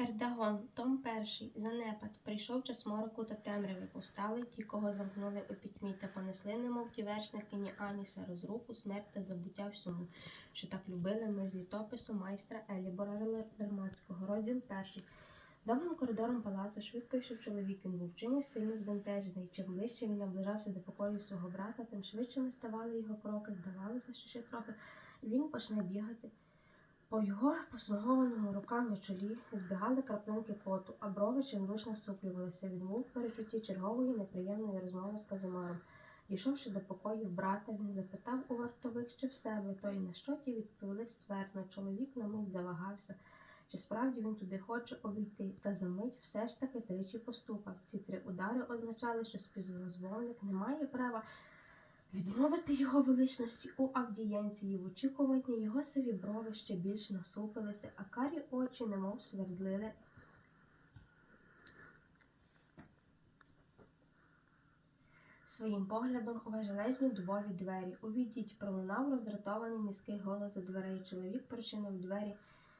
Ергдагон, Том перший, занепад, прийшов час мороку та темряви, повстали ті, кого замкнули у пітьмі, та понесли, немов ті вершники Аніса, розруху, смерть та забуття всьому, що так любили ми з літопису майстра Елібора Дермацького, розділ перший. Довгим коридором палацу швидко йшов чоловік, він був чимось сильно збентежений. Чим ближче він наближався до покою свого брата, тим швидшими ставали його кроки. Здавалося, що ще трохи він почне бігати. По його посмагованому руками чолі збігали краплинки поту, а брови чимдуж насуплювалися. Він був в перечутті чергової неприємної розмови з Казимаром. Дійшовши до покоїв брата, він запитав у вартових, чи в себе той на що ті відповіли ствердно. Чоловік на мить завагався, чи справді він туди хоче обійти, та за мить все ж таки тричі постукав. Ці три удари означали, що співзвольник не має права відмовити його величності у авдієнції. В очікуванні його сиві брови ще більше насупилися, а карі очі немов свердлили. Своїм поглядом у важелезні дубові двері. Увійдіть, пролунав роздратований низький голос за дверей. Чоловік причинив двері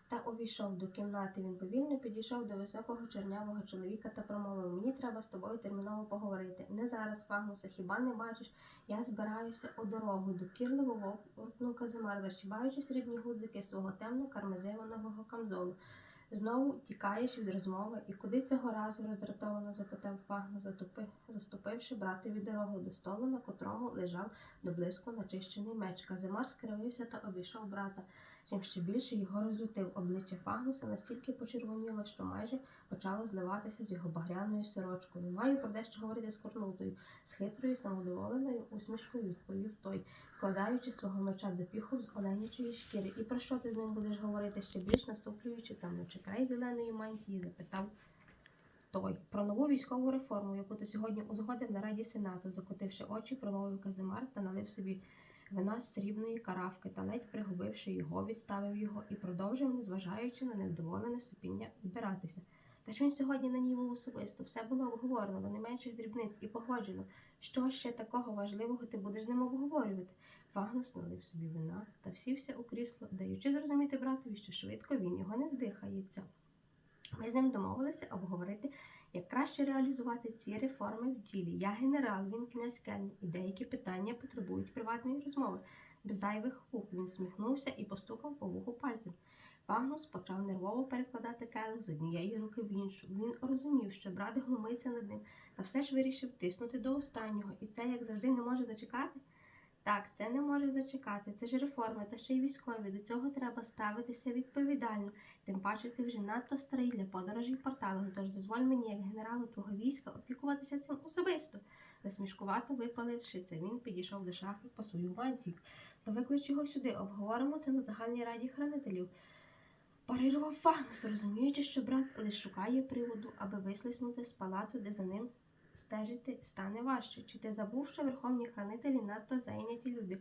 та увійшов до кімнати. Він повільно підійшов до високого чорнявого чоловіка та промовив: Мені треба з тобою терміново поговорити. Не зараз, Фагнуса, хіба не бачиш? Я збираюся у дорогу. Докірливо воркнув Казимар, защібаючи срібні гудзики свого темно-кармезиваного камзолу. Знову тікаєш від розмови, і куди цього разу роздратовано запитав Фагно, заступивши братові дорогу до столу, на котрому лежав доблизько начищений меч. Казимар скривився та обійшов брата, чим ще більше його розлютив. Обличчя Фагнуса настільки почервоніло, що майже почало зливатися з його багряною сорочкою. Маю про дещо говорити з корнутою, з хитрою, самодоволеною усмішкою відповів той, вкладаючи свого меча до піху з оленячої шкіри. І про що ти з ним будеш говорити ще більш наступлюючи там чи край зеленої мантії? запитав той. Про нову військову реформу, яку ти сьогодні узгодив на раді сенату, закотивши очі, промовив Казимар та налив собі вина з срібної каравки та ледь пригубивши його, відставив його і продовжив, незважаючи на невдоволене супіння, збиратися. Та ж він сьогодні на ній був особисто, все було обговорено до найменших дрібниць і погоджено. Що ще такого важливого ти будеш з ним обговорювати? Фагнус налив собі вина та всівся у крісло, даючи зрозуміти братові, що швидко він його не здихається. Ми з ним домовилися обговорити, як краще реалізувати ці реформи в ділі. Я генерал, він князь Кельн, і деякі питання потребують приватної розмови. Без зайвих губ він сміхнувся і постукав по вуху пальцем. Фагнус почав нервово перекладати келих з однієї руки в іншу. Він розумів, що брат глумиться над ним, та все ж вирішив тиснути до останнього. І це, як завжди, не може зачекати. Так, це не може зачекати. Це ж реформи, та ще й військові. До цього треба ставитися відповідально. Тим паче ти вже надто старий для подорожей порталом. Тож дозволь мені, як генералу твого війська, опікуватися цим особисто. Засмішкувато випаливши це, він підійшов до шафи по свою мантію. То виклич його сюди, обговоримо це на загальній раді хранителів. Парирував Фагнус, розуміючи, що брат лише шукає приводу, аби вислизнути з палацу, де за ним стежити стане важче. Чи ти забув, що верховні хранителі надто зайняті люди?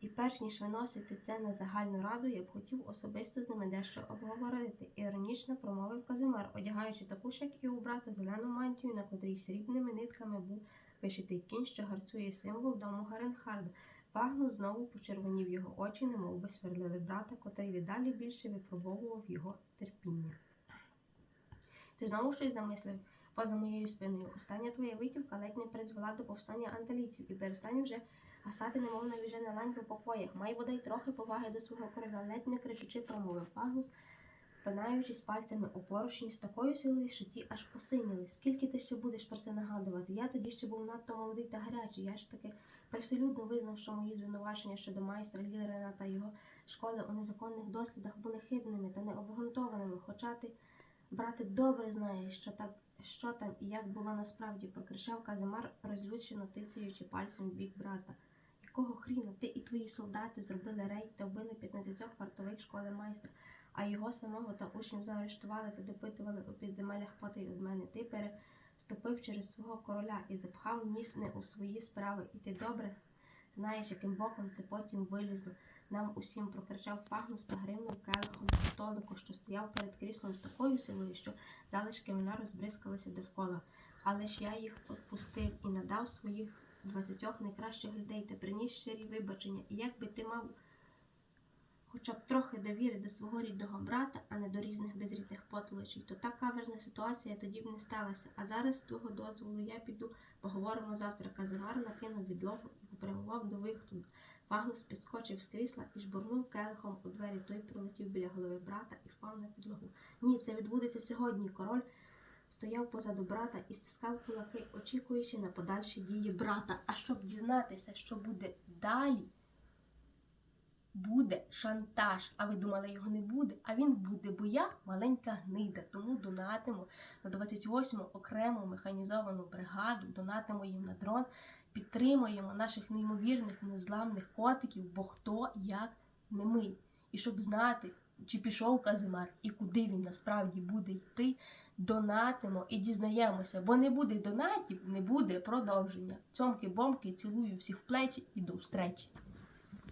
І перш ніж виносити це на загальну раду, я б хотів особисто з ними дещо обговорити, іронічно промовив Казимар, одягаючи таку ж, як і у брата, зелену мантію, на котрій срібними нитками був вишитий кінь, що гарцує символ дому Гаренхарда. Фагнус знову почервонів його очі, немов би свердлили брата, котрий дедалі більше випробовував його терпіння. Ти знову щось замислив поза моєю спиною. Остання твоя витівка ледь не призвела до повстання анталійців і перестань вже гасати, немов навіжена лань по покоях. Май бодай трохи поваги до свого короля, ледь не кричучи, промовив Фагнус, пинаючись пальцями у поручні з такою силою, що ті аж посиніли. Скільки ти ще будеш про це нагадувати? Я тоді ще був надто молодий та гарячий. Я ж таки привселюдно визнав, що мої звинувачення щодо майстра Лілерена та його школи у незаконних дослідах були хибними та необґрунтованими. Хоча ти, брате, добре знаєш, що так. Що там і як було насправді, прокричав Казимар, розлючено тицяючи пальцем в бік брата. Якого хріна ти і твої солдати зробили рейд та вбили 15 вартових школи майстра, а його самого та учнів заарештували та допитували у підземеллях потай від мене. Ти переступив через свого короля і запхав ніс у свої справи, і ти добре знаєш, яким боком це потім вилізло. Нам усім прокричав Фагнус та гримнув келихом по столику, що стояв перед кріслом з такою силою, що залишки вина розбризкалися довкола. Але ж я їх відпустив і надав своїх двадцятьох найкращих людей та приніс щирі вибачення. І як би ти мав хоча б трохи довіри до свого рідного брата, а не до різних безрідних потолочів, то та каверна ситуація тоді б не сталася. А зараз, з твого дозволу, я піду, поговоримо завтра. Казимар накинув відлогу і попрямував до виходу. Магнус підскочив з крісла і жбурнув келихом у двері. Той пролетів біля голови брата і впав на підлогу. Ні, це відбудеться сьогодні. Король стояв позаду брата і стискав кулаки, очікуючи на подальші дії брата. А щоб дізнатися, що буде далі, буде шантаж. А ви думали, його не буде? А він буде, бо я маленька гнида. Тому донатимо на 28-му окрему механізовану бригаду, донатимо їм на дрон, підтримуємо наших неймовірних незламних котиків, бо хто як не ми. І щоб знати, чи пішов Казимар і куди він насправді буде йти, донатимо і дізнаємося, бо не буде донатів, не буде продовження. Цьомки-бомки, цілую всіх в плечі і до встречі.